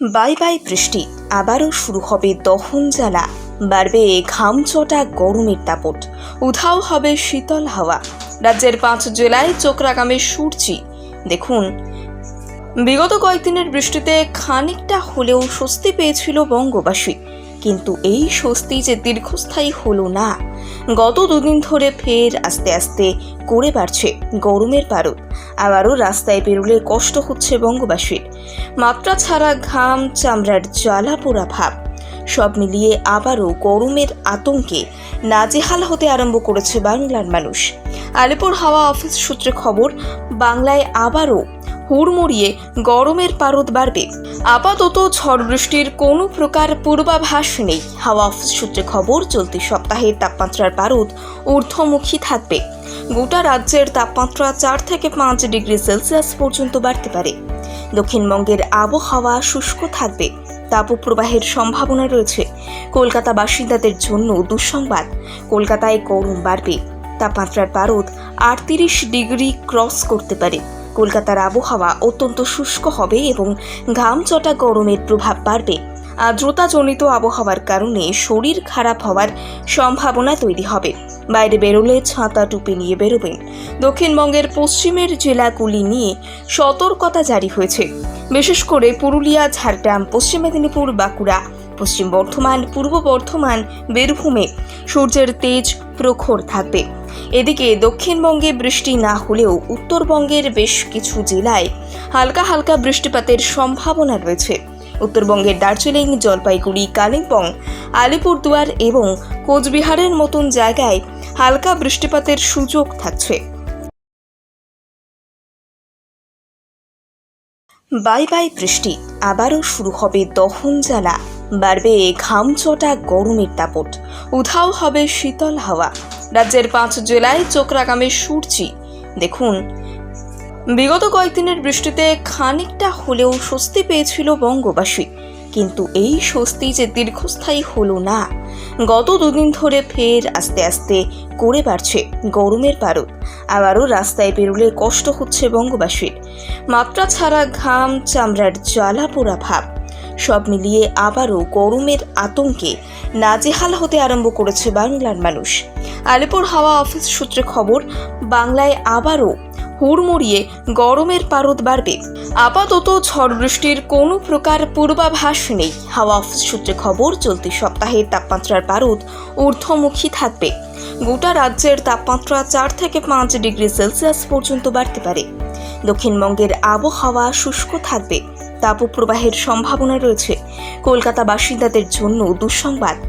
Bye bye বৃষ্টি, আবারও শুরু হবে দহন জ্বালা, বাড়বে ঘামচটা গরমের তাপট উধাও হবে শীতল হাওয়া। রাজ্যের পাঁচ জেলায় চোখ সূর্যি। দেখুন, বিগত কয়েকদিনের বৃষ্টিতে খানিকটা হলেও স্বস্তি পেয়েছিল বঙ্গবাসী। কিন্তু এই স্বস্তি যে দীর্ঘস্থায়ী হলো না, গত দুদিন ধরে ফের আস্তে আস্তে করে বাড়ছে গরমের পারদ আবারও রাস্তায় বেরোলে কষ্ট হচ্ছে বঙ্গবাসীর। মাত্রা ছাড়া ঘাম, চামড়ার জ্বালা পোড়া ভাব। সব মিলিয়ে আবারও গরমের আতঙ্কে নাজেহাল হতে আরম্ভ করেছে বাংলার মানুষ। আলিপুর হাওয়া অফিস সূত্রে খবর, বাংলায় আবারও হুড়মুড়িয়ে গরমের পারদ বাড়বে। আপাতত ঝড় বৃষ্টির কোনো প্রকার পূর্বাভাস নেই। হাওয়া অফিস সূত্রে খবর, চলতি সপ্তাহে তাপমাত্রার পারদ ঊর্ধ্বমুখী থাকবে। গোটা রাজ্যের তাপমাত্রা চার থেকে পাঁচ ডিগ্রি সেলসিয়াস পর্যন্ত বাড়তে পারে। দক্ষিণবঙ্গের আবহাওয়া শুষ্ক থাকবে। তাপপ্রবাহের সম্ভাবনা রয়েছে। কলকাতা বাসিন্দাদের জন্য দুঃসংবাদ। কলকাতায় গরম বাড়বে। তাপমাত্রার পারদ আটত্রিশ ডিগ্রি ক্রস করতে পারে। কলকাতার আবহাওয়া অত্যন্ত শুষ্ক হবে এবং ঘামচটা গরমের প্রভাব বাড়বে। আর্দ্রতাজনিত আবহাওয়ার কারণে শরীর খারাপ হওয়ার সম্ভাবনা তৈরি হবে। বাইরে বেরোলে ছাতা টুপি নিয়ে বেরোবেন। দক্ষিণবঙ্গের পশ্চিমের জেলাগুলি নিয়ে সতর্কতা জারি হয়েছে। বিশেষ করে পুরুলিয়া, ঝাড়গ্রাম, পশ্চিম মেদিনীপুর, বাঁকুড়া, পশ্চিম বর্ধমান, পূর্ব বর্ধমান, বীরভূমে সূর্যের তেজ প্রখর থাকবে। এদিকে দক্ষিণবঙ্গে বৃষ্টি না হলেও উত্তরবঙ্গের বেশ কিছু জেলায় হালকা হালকা বৃষ্টিপাতের সম্ভাবনা রয়েছে। উত্তরবঙ্গের দার্জিলিং, জলপাইগুড়ি, কালিম্পং, আলিপুরদুয়ার এবং কোচবিহারের মতন জায়গায় হালকা বৃষ্টিপাতের সুযোগ থাকছে। বাই বাই বৃষ্টি, আবারও শুরু হবে দহন জ্বালা। বাড়বে ঘামচটা গরমের দাপট, উধাও হবে শীতল হাওয়া। রাজ্যের পাঁচ জেলায় চোখ রাগামে সূর্যি। দেখুন, বিগত কয়েকদিনের বৃষ্টিতে খানিকটা হলেও স্বস্তি পেয়েছিল বঙ্গবাসী। কিন্তু এই স্বস্তি যে দীর্ঘস্থায়ী হলো না, গত দুদিন ধরে ফের আস্তে আস্তে করে বাড়ছে গরমের পারদ আবারও রাস্তায় বেরোলে কষ্ট হচ্ছে বঙ্গবাসীর। মাত্রা ছাড়া ঘাম, চামড়ার জ্বালা পোড়া ভাব। সব মিলিয়ে আবারও গরমের আতঙ্কে নাজেহাল হতে আরম্ভ করেছে বাংলার মানুষ। আলিপুর হাওয়া অফিস সূত্রে খবর, বাংলায় আবারও হুড়মুড়িয়ে গরমের পারদ বাড়বে। আপাতত ঝড় বৃষ্টির কোনো প্রকার পূর্বাভাস নেই। হাওয়া অফিস সূত্রে খবর, চলতি সপ্তাহে তাপমাত্রার পারদ ঊর্ধ্বমুখী থাকবে। গোটা রাজ্যের তাপমাত্রা চার থেকে পাঁচ ডিগ্রি সেলসিয়াস পর্যন্ত বাড়তে পারে। দক্ষিণবঙ্গের আবহাওয়া শুষ্ক থাকবে। তাপপ্রবাহের সম্ভাবনা রয়েছে। কলকাতা বাসিন্দাদের জন্য দুঃসংবাদ।